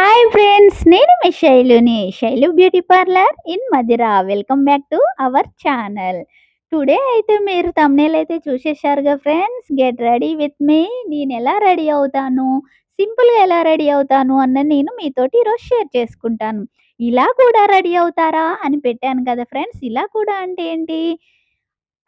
Hi friends నేను మీ శైలుని Shailu beauty parlour in Madira welcome back to our channel today అయితే మీరు thumbnail అయితే చూసేశారుగా friends get ready with me నేను ఎలా రెడీ అవుతాను? సింపుల్గా ఎలా రెడీ అవుతాను అన్నది నేను మీతోటి ఈరోజు షేర్ చేసుకుంటాను. ఇలా కూడా రెడీ అవుతారా అని పెట్టాను కదా ఫ్రెండ్స్ ఇలా కూడా అంటే ఏంటి?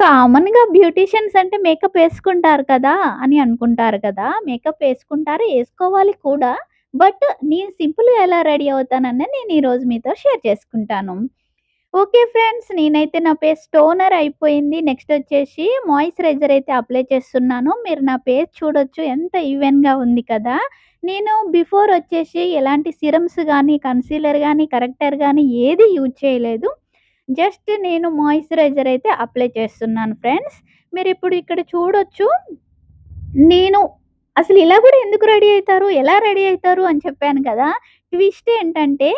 కామన్‌గా బ్యూటీషియన్స్ అంటే మేకప్ వేసుకుంటారు కదా! అని అనుకుంటారు కదా! మేకప్ వేసుకుంటారు, వేసుకోవాలి కూడా. బట్ నేను సింపుల్‌గా ఎలా రెడీ అవుతానన్న నేను ఈరోజు మీతో షేర్ చేసుకుంటాను. Okay friends. నేనైతే నా ఫేస్ టోనర్ అయిపోయింది. నెక్స్ట్ వచ్చేసి మాయిశ్చరైజర్ అయితే అప్లై చేస్తున్నాను. మీరు నా ఫేస్ చూడొచ్చు ఎంత ఈవెన్‌గా ఉంది కదా! నేను బిఫోర్ వచ్చేసి ఎలాంటి సిరమ్స్ కానీ కన్సీలర్ కానీ కరెక్టర్ కానీ ఏది యూజ్ చేయలేదు. జస్ట్ నేను మాయిశ్చరైజర్ అయితే అప్లై చేస్తున్నాను ఫ్రెండ్స్. మీరు ఇప్పుడు ఇక్కడ చూడొచ్చు. నేను అసలు ఇలా కూడా ఎందుకు రెడీ అవుతారు ఎలా రెడీ అవుతారు అని చెప్పాను కదా! ట్విస్ట్ ఏంటంటే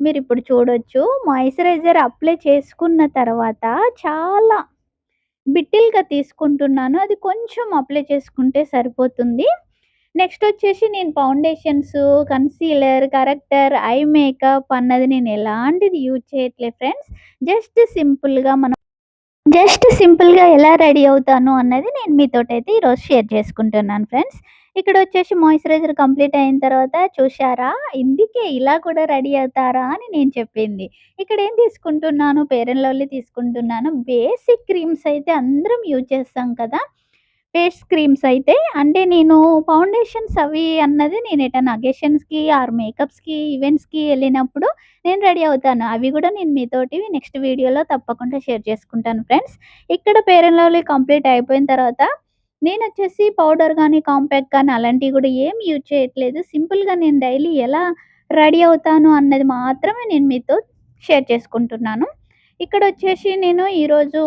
మీరు ఇప్పుడు చూడొచ్చు. మాయిశ్చరైజర్ అప్లై చేసుకున్న తర్వాత చాలా బిట్టిల్‌గా తీసుకుంటున్నాను. అది కొంచెం అప్లై చేసుకుంటే సరిపోతుంది. నెక్స్ట్ వచ్చేసి నేను foundations, concealer, corrector, eye makeup అన్నది నేను ఎలాంటిది యూజ్ చేయట్లేదు ఫ్రెండ్స్. జస్ట్ సింపుల్‌గా మనం జస్ట్ సింపుల్‌గా ఎలా రెడీ అవుతాను అన్నది నేను మీతోటైతే ఈరోజు షేర్ చేసుకుంటున్నాను ఫ్రెండ్స్. ఇక్కడ వచ్చేసి మాయిశ్చరైజర్ కంప్లీట్ అయిన తర్వాత చూశారా? ఇందుకే ఇలా కూడా రెడీ అవుతారా అని నేను చెప్పింది. ఇక్కడ ఏం తీసుకుంటున్నాను ఫెయిర్ లవ్లీ తీసుకుంటున్నాను. బేసిక్ క్రీమ్స్ అయితే అందరం యూజ్ చేస్తాం కదా! ఫేస్ క్రీమ్స్ అయితే అంటే నేను ఫౌండేషన్స్ అవి అన్నది నేను ఎటన్నా అకేషన్స్‌కి ఆర్ మేకప్స్‌కి, ఈవెంట్స్‌కి వెళ్ళినప్పుడు నేను రెడీ అవుతాను. అవి కూడా నేను మీతోటి నెక్స్ట్ వీడియోలో తప్పకుండా షేర్ చేసుకుంటాను ఫ్రెండ్స్. ఇక్కడ ఫెయిర్ లవ్లీ కంప్లీట్ అయిపోయిన తర్వాత నేను వచ్చేసి పౌడర్ కానీ కాంపాక్ట్ కానీ అలాంటివి కూడా ఏం యూజ్ చేయట్లేదు. సింపుల్‌గా నేను డైలీ ఎలా రెడీ అవుతాను అన్నది మాత్రమే నేను మీతో షేర్ చేసుకుంటున్నాను. ఇక్కడ వచ్చేసి నేను ఈరోజు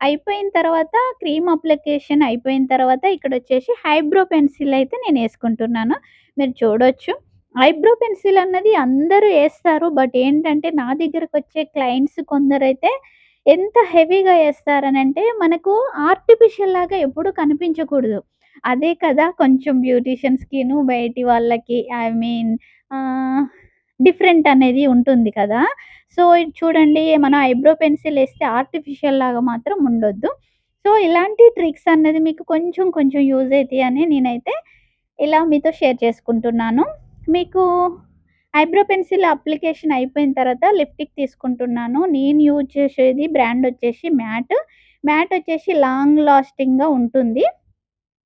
అయిపోయిన తర్వాత క్రీమ్ అప్లికేషన్ అయిపోయిన తర్వాత ఇక్కడ వచ్చేసి ఐబ్రో పెన్సిల్ అయితే నేను వేసుకుంటున్నాను మీరు చూడొచ్చు. ఐబ్రో పెన్సిల్ అన్నది అందరూ వేస్తారు బట్ ఏంటంటే నా దగ్గరకొచ్చే క్లయింట్స్ కొందరైతే ఎంత హెవీగా వేస్తారనంటే మనకు ఆర్టిఫిషియల్ లాగా ఎప్పుడు కనిపించకూడదు. అదే కదా కొంచెం బ్యూటీషియన్స్‌కిను బయటి వాళ్ళకి ఐ మీన్ డిఫరెంట్ అనేది ఉంటుంది కదా! సో, ఇది చూడండి మనం ఐబ్రో పెన్సిల్ వేస్తే ఆర్టిఫిషియల్ లాగా మాత్రం ఉండొద్దు. సో, ఇలాంటి ట్రిక్స్ అనేది మీకు కొంచెం కొంచెం యూజ్ అవుతాయి అని నేనైతే ఇలా మీతో షేర్ చేసుకుంటున్నాను. మీకు ఐబ్రో పెన్సిల్ అప్లికేషన్ అయిపోయిన తర్వాత లిప్టిక్ తీసుకుంటున్నాను. నేను యూజ్ చేసేది బ్రాండ్ వచ్చేసి మ్యాట్. మ్యాట్ వచ్చేసి లాంగ్ లాస్టింగ్‌గా ఉంటుంది.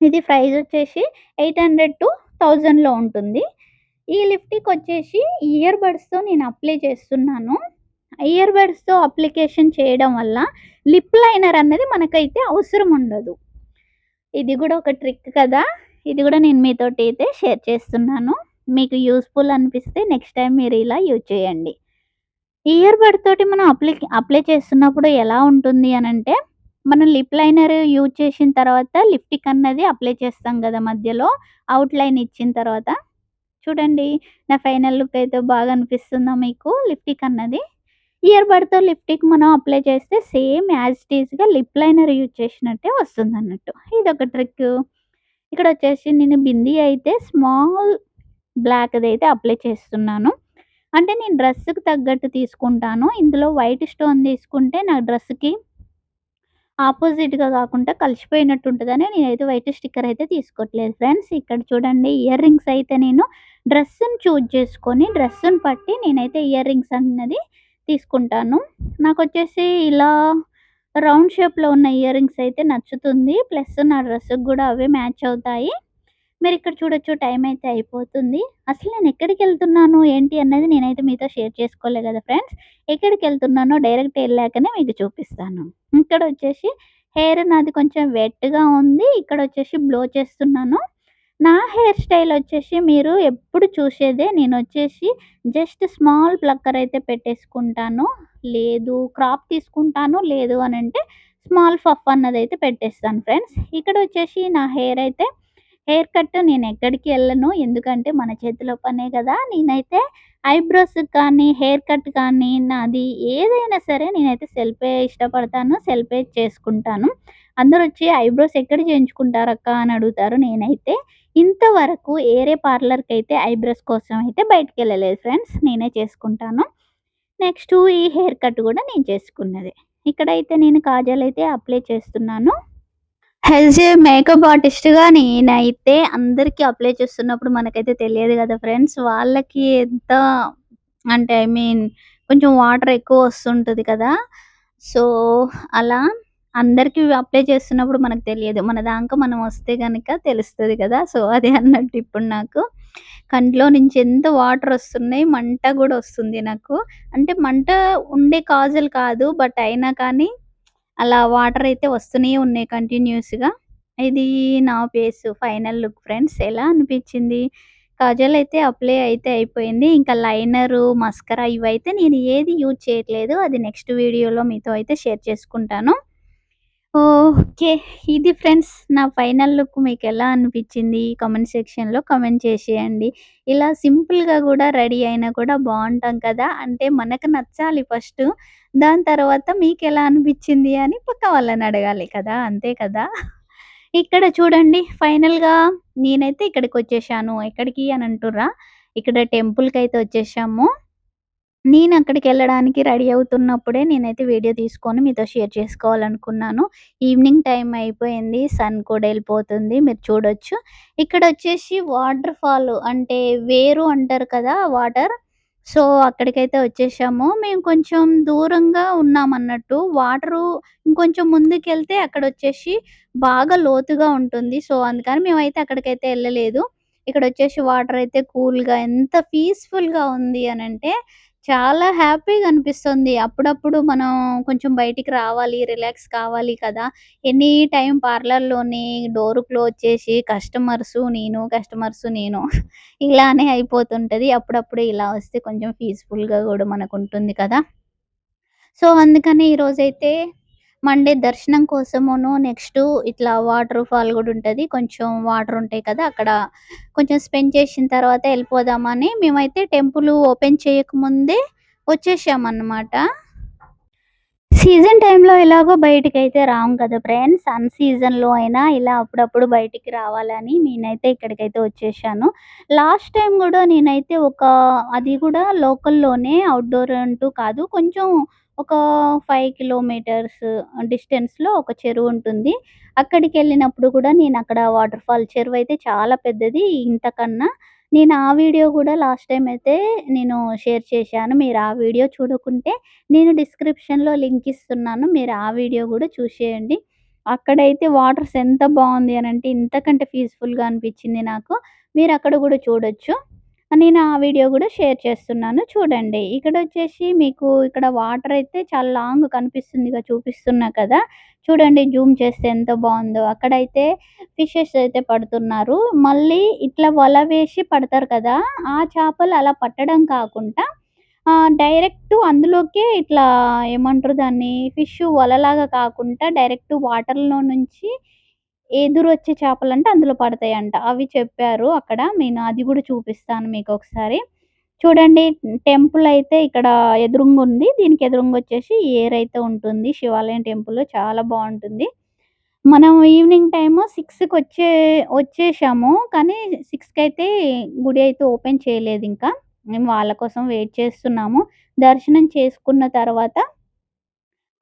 ఇది ప్రైస్ వచ్చేసి 800-1000లో ఉంటుంది. ఈ లిప్‌స్టిక్ వచ్చేసి ఇయర్ బడ్స్‌తో నేను అప్లై చేస్తున్నాను. ఇయర్ బడ్స్‌తో అప్లికేషన్ చేయడం వల్ల లిప్ లైనర్ అనేది మనకైతే అవసరం ఉండదు. ఇది కూడా ఒక ట్రిక్ కదా! ఇది కూడా నేను మీతోటి అయితే షేర్ చేస్తున్నాను. మీకు యూస్ఫుల్ అనిపిస్తే నెక్స్ట్ టైం మీరు ఇలా యూజ్ చేయండి. ఇయర్ బడ్ తోటి మనం అప్లై అప్లై చేస్తున్నప్పుడు ఎలా ఉంటుంది అని అంటే మనం లిప్ లైనర్ యూజ్ చేసిన తర్వాత లిప్టిక్ అన్నది అప్లై చేస్తాం కదా! మధ్యలో అవుట్‌లైన్ ఇచ్చిన తర్వాత. చూడండి నా ఫైనల్ లుక్ అయితే బాగా అనిపిస్తుందా మీకు లిప్టిక్ అన్నది? ఇయర్ బడ్‌తో లిప్‌స్టిక్ మనం అప్లై చేస్తే సేమ్ యాజ్ టీజ్గా లిప్ లైనర్ యూజ్ చేసినట్టే వస్తుందన్నట్టు. ఒక ట్రిక్. ఇక్కడొచ్చేసి నేను బిందీ అయితే స్మాల్ బ్లాక్ది అయితే అప్లై చేస్తున్నాను. అంటే నేను డ్రెస్‌కి తగ్గట్టు తీసుకుంటాను. ఇందులో వైట్ స్టోన్ తీసుకుంటే నా డ్రెస్‌కి ఆపోజిట్‌గా కాకుండా కలిసిపోయినట్టు ఉంటుందని నేనైతే వైట్ స్టిక్కర్ అయితే తీసుకోవట్లేదు ఫ్రెండ్స్. ఇక్కడ చూడండి ఇయర్ రింగ్స్ అయితే నేను డ్రెస్సును చూజ్ చేసుకొని డ్రెస్సును బట్టి నేనైతే ఇయర్ రింగ్స్ అన్నది తీసుకుంటాను. నాకు వచ్చేసి ఇలా రౌండ్ షేప్‌లో ఉన్న ఇయర్ రింగ్స్ అయితే నచ్చుతుంది. ప్లస్ నా డ్రెస్‌కి కూడా అవే మ్యాచ్ అవుతాయి. మీరు ఇక్కడ చూడొచ్చు టైం అయితే అయిపోతుంది. అసలు నేను ఎక్కడికి వెళ్తున్నాను ఏంటి అన్నది నేనైతే మీతో షేర్ చేసుకోలే కదా ఫ్రెండ్స్. ఎక్కడికి వెళ్తున్నానో డైరెక్ట్ వెళ్ళాకనే మీకు చూపిస్తాను. ఇక్కడ వచ్చేసి హెయిర్ నాది కొంచెం వెట్‌గా ఉంది. ఇక్కడ వచ్చేసి బ్లో చేస్తున్నాను. నా హెయిర్ స్టైల్ వచ్చేసి మీరు ఎప్పుడు చూసేదే నేను వచ్చేసి జస్ట్ స్మాల్ ప్లక్కర్ అయితే పెట్టేసుకుంటాను. లేదు క్రాప్ తీసుకుంటాను. లేదు అని అంటే స్మాల్ పఫ్ అన్నదైతే పెట్టేస్తాను ఫ్రెండ్స్. ఇక్కడ వచ్చేసి నా హెయిర్ అయితే హెయిర్ కట్ నేను ఎక్కడికి వెళ్ళను ఎందుకంటే మన చేతిలో పనే కదా! నేనైతే ఐబ్రోస్ కానీ, హెయిర్ కట్ కానీ నాది ఏదైనా సరే నేనైతే సెల్ఫే ఇష్టపడతాను. సెల్ఫే చేసుకుంటాను. అందరొచ్చి ఐబ్రోస్ ఎక్కడ చేయించుకుంటారక్క అని అడుగుతారు. నేనైతే ఇంతవరకు ఏరే పార్లర్‌కైతే ఐబ్రోస్ కోసం అయితే బయటికెళ్ళలేదు ఫ్రెండ్స్. నేనే చేసుకుంటాను. నెక్స్ట్ ఈ హెయిర్ కట్ కూడా నేను చేసుకున్నది ఇక్కడైతే నేను కాజల్ అయితే అప్లై చేస్తున్నాను. హెల్త్ ఏ మేకప్ ఆర్టిస్ట్‌గా నేనైతే అందరికి అప్లై చేస్తున్నప్పుడు మనకైతే తెలియదు కదా ఫ్రెండ్స్. వాళ్ళకి ఎంత అంటే ఐ మీన్ కొంచెం వాటర్ ఎక్కువ వస్తుంటుంది కదా! సో, అలా అందరికి అప్లై చేస్తున్నప్పుడు మనకు తెలియదు. మన దాకా మనం వస్తే కనుక తెలుస్తుంది కదా! సో, అదే అన్నట్టు ఇప్పుడు నాకు కంట్లో నుంచి ఎంత వాటర్ వస్తున్నాయి. మంట కూడా వస్తుంది నాకు. అంటే మంట ఉండే కాజల్ కాదు. బట్ అయినా కానీ అలా వాటర్ అయితే వస్తూనే ఉన్నాయి కంటిన్యూస్‌గా. ఇది నా ఫేస్ ఫైనల్ లుక్ ఫ్రెండ్స్. ఎలా అనిపించింది? కాజల్ అయితే అప్లై అయితే అయిపోయింది. ఇంకా లైనరు, మస్కరా ఇవైతే నేను ఏది యూజ్ చేయట్లేదు. అది నెక్స్ట్ వీడియోలో మీతో అయితే షేర్ చేసుకుంటాను. ఓకే. ఇది ఫ్రెండ్స్ నా ఫైనల్ లుక్ మీకు ఎలా అనిపించింది? కామెంట్ సెక్షన్‌లో కామెంట్ చేసేయండి. ఇలా సింపుల్‌గా కూడా రెడీ అయినా కూడా బాగుంటాం కదా! అంటే మనకు నచ్చాలి ఫస్ట్ దాని తర్వాత మీకు ఎలా అనిపించింది అని పక్క వాళ్ళని అడగాలి కదా! అంతే కదా! ఇక్కడ చూడండి ఫైనల్‌గా నేనైతే ఇక్కడికి వచ్చేసాను ఎక్కడికి అని అంటుర్రా? ఇక్కడ టెంపుల్‌కైతే వచ్చేసాము. నేను అక్కడికి వెళ్ళడానికి రెడీ అవుతున్నప్పుడే నేనైతే వీడియో తీసుకొని మీతో షేర్ చేసుకోవాలనుకున్నాను. ఈవినింగ్ టైం అయిపోయింది. సన్ కూడా వెళ్ళిపోతుంది మీరు చూడొచ్చు. ఇక్కడ వచ్చేసి వాటర్ ఫాల్ అంటే వేరు అంటారు కదా! వాటర్. సో, అక్కడికైతే వచ్చేసాము. మేము కొంచెం దూరంగా ఉన్నామన్నట్టు. వాటరు ఇంకొంచెం ముందుకెళ్తే అక్కడ వచ్చేసి బాగా లోతుగా ఉంటుంది. సో, అందుకని మేమైతే అక్కడికైతే వెళ్ళలేదు ఇక్కడ వచ్చేసి వాటర్ అయితే కూల్‌గా ఎంత పీస్‌ఫుల్‌గా ఉంది అని అంటే చాలా హ్యాపీగా అనిపిస్తుంది. అప్పుడప్పుడు మనం కొంచెం బయటికి రావాలి, రిలాక్స్ కావాలి కదా! ఎనీ టైమ్ పార్లర్‌లోని డోర్ క్లోజ్ చేసి కస్టమర్సు నేను, కస్టమర్సు నేను ఇలానే అయిపోతుంటది. అప్పుడప్పుడు ఇలా వస్తే కొంచెం పీస్‌ఫుల్‌గా గూడా మనకుంటుంది కదా! సో, అందుకని ఈరోజైతే మండే దర్శనం కోసమును నెక్స్ట్ ఇట్లా వాటర్ ఫాల్ కూడా ఉంటది. కొంచెం వాటర్ ఉంటాయి కదా! అక్కడ కొంచెం స్పెండ్ చేసిన తర్వాత వెళ్ళిపోదామని మేమైతే టెంపుల్ ఓపెన్ చేయకముందే వచ్చేసామన్నమాట. సీజన్ టైంలో ఎలాగో బయటికి అయితే రాము కదా ఫ్రెండ్స్. అన్ సీజన్‌లో అయినా ఇలా అప్పుడప్పుడు బయటికి రావాలని నేనైతే ఇక్కడికైతే వచ్చేసాను. లాస్ట్ టైం కూడా నేనైతే ఒక అది కూడా లోకల్‌లోనే అవుట్డోర్ అంటూ కాదు. కొంచెం ఒక ఫైవ్ కిలోమీటర్స్ డిస్టెన్స్‌లో ఒక చెరువు ఉంటుంది అక్కడికి వెళ్ళినప్పుడు కూడా నేను అక్కడ వాటర్ ఫాల్ చెరువయితే చాలా పెద్దది ఇంతకన్నా. నేను ఆ వీడియో కూడా లాస్ట్ టైం అయితే నేను షేర్ చేశాను. మీరు ఆ వీడియో చూడకుంటే నేను డిస్క్రిప్షన్‌లో లింక్ ఇస్తున్నాను. మీరు ఆ వీడియో కూడా చూసేయండి. అక్కడైతే వాటర్స్ ఎంత బాగుంది అని అంటే ఇంతకంటే పీస్‌ఫుల్‌గా అనిపించింది నాకు. మీరు అక్కడ కూడా చూడొచ్చు. నేను ఆ వీడియో కూడా షేర్ చేస్తున్నాను చూడండి. ఇక్కడ వచ్చేసి మీకు ఇక్కడ వాటర్ అయితే చాలా లాంగ్ కనిపిస్తుందిగా చూపిస్తున్నా కదా! చూడండి జూమ్ చేస్తే ఎంత బాగుందో అక్కడైతే ఫిషెస్ అయితే పడుతున్నారు. మళ్ళీ ఇట్లా వల వేసి పడతారు కదా! ఆ చేపలు అలా పట్టడం కాకుండా డైరెక్ట్ అందులోకే ఇట్లా ఏమంటారు దాన్ని ఫిష్ వలలాగా కాకుండా డైరెక్ట్ వాటర్‌లో నుంచి ఎదురొచ్చే చేపలంటే అందులో పడతాయంట. అవి చెప్పారు అక్కడ. నేను అది కూడా చూపిస్తాను మీకు ఒకసారి చూడండి టెంపుల్ అయితే ఇక్కడ ఎదురుంగుంది. దీనికి ఎదురుంగా వచ్చేసి ఏర్ అయితే ఉంటుంది. శివాలయం టెంపుల్ చాలా బాగుంటుంది మనం ఈవినింగ్ టైము సిక్స్కి వచ్చే వచ్చేసాము. కానీ సిక్స్కి అయితే గుడి అయితే ఓపెన్ చేయలేదు ఇంకా మేము వాళ్ళ కోసం వెయిట్ చేస్తున్నాము. దర్శనం చేసుకున్న తర్వాత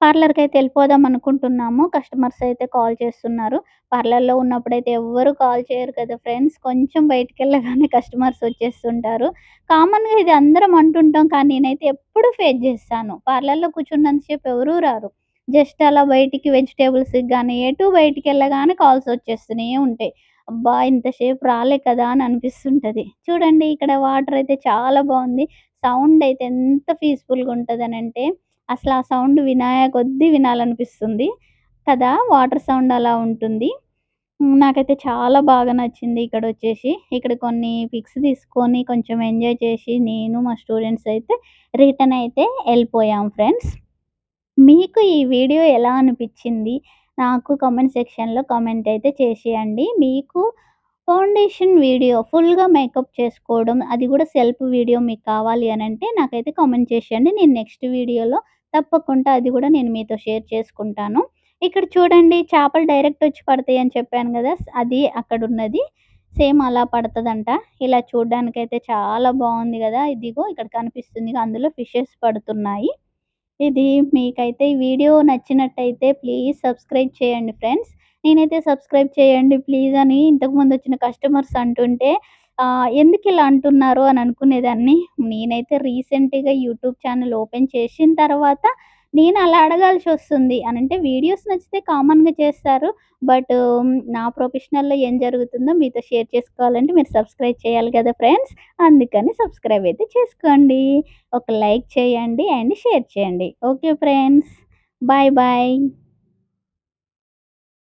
పార్లర్కి అయితే వెళ్ళిపోదాం అనుకుంటున్నాము. కస్టమర్స్ అయితే కాల్ చేస్తున్నారు. పార్లర్‌లో ఉన్నప్పుడైతే ఎవ్వరు కాల్ చేయరు కదా ఫ్రెండ్స్. కొంచెం బయటికెళ్ళగానే కస్టమర్స్ వచ్చేస్తుంటారు. కామన్‌గా ఇది అందరం అంటుంటాం. కానీ నేనైతే ఎప్పుడు ఫేస్ చేశాను. పార్లర్‌లో కూర్చున్నంత సేపు రారు. జస్ట్ అలా బయటికి వెజిటబుల్స్‌కి కానీ ఎటు బయటికి వెళ్ళగానే కాల్స్ వచ్చేస్తూనే ఉంటాయి. అబ్బా! ఇంతసేపు రాలే కదా! అని అనిపిస్తుంటది. చూడండి ఇక్కడ వాటర్ అయితే చాలా బాగుంది సౌండ్ అయితే ఎంత పీస్‌ఫుల్‌గా ఉంటదనంటే అసలు ఆ సౌండ్ వినా కొద్దీ వినాలనిపిస్తుంది. కదా! వాటర్ సౌండ్ అలా ఉంటుంది. నాకైతే చాలా బాగా నచ్చింది ఇక్కడ వచ్చేసి ఇక్కడ కొన్ని పిక్స్ తీసుకొని కొంచెం ఎంజాయ్ చేసి నేను మా స్టూడెంట్స్ అయితే రిటర్న్ అయితే వెళ్ళిపోయాం ఫ్రెండ్స్. మీకు ఈ వీడియో ఎలా అనిపించింది నాకు కామెంట్ సెక్షన్‌లో కామెంట్ అయితే చేసేయండి. మీకు ఫౌండేషన్ వీడియో ఫుల్‌గా మేకప్ చేసుకోవడం అది కూడా సెల్ఫ్ వీడియో మీకు కావాలి అని అంటే నాకైతే కామెంట్ చేసేయండి. నేను నెక్స్ట్ వీడియోలో తప్పకుండా అది కూడా నేను మీతో షేర్ చేసుకుంటాను. ఇక్కడ చూడండి చేపలు డైరెక్ట్ వచ్చి పడతాయి అని చెప్పాను కదా అది అక్కడ ఉన్నది సేమ్ అలా పడుతుందంట. ఇలా చూడడానికైతే చాలా బాగుంది కదా ఇదిగో ఇక్కడ కనిపిస్తుంది అందులో ఫిషెస్ పడుతున్నాయి. ఇది మీకైతే ఈ వీడియో నచ్చినట్టయితే ప్లీజ్ సబ్స్క్రైబ్ చేయండి ఫ్రెండ్స్. నేనైతే సబ్స్క్రైబ్ చేయండి ప్లీజ్ అని ఇంతకుముందు వచ్చిన కస్టమర్స్ అంటుంటే ఎందుకు ఇలా అంటున్నారు అని అనుకునేదాన్ని. నేనైతే రీసెంట్గా యూట్యూబ్ ఛానల్ ఓపెన్ చేసిన తర్వాత నేను అలా అడగాల్సి వస్తుంది అని అంటే వీడియోస్ నచ్చితే కామన్గా చేస్తారు. బట్ నా ప్రొఫెషనల్లో ఏం జరుగుతుందో మీతో షేర్ చేసుకోవాలంటే మీరు సబ్స్క్రైబ్ చేయాలి కదా ఫ్రెండ్స్. అందుకని సబ్స్క్రైబ్ అయితే చేసుకోండి. ఒక లైక్ చేయండి అండ్ షేర్ చేయండి. Okay friends. Bye bye.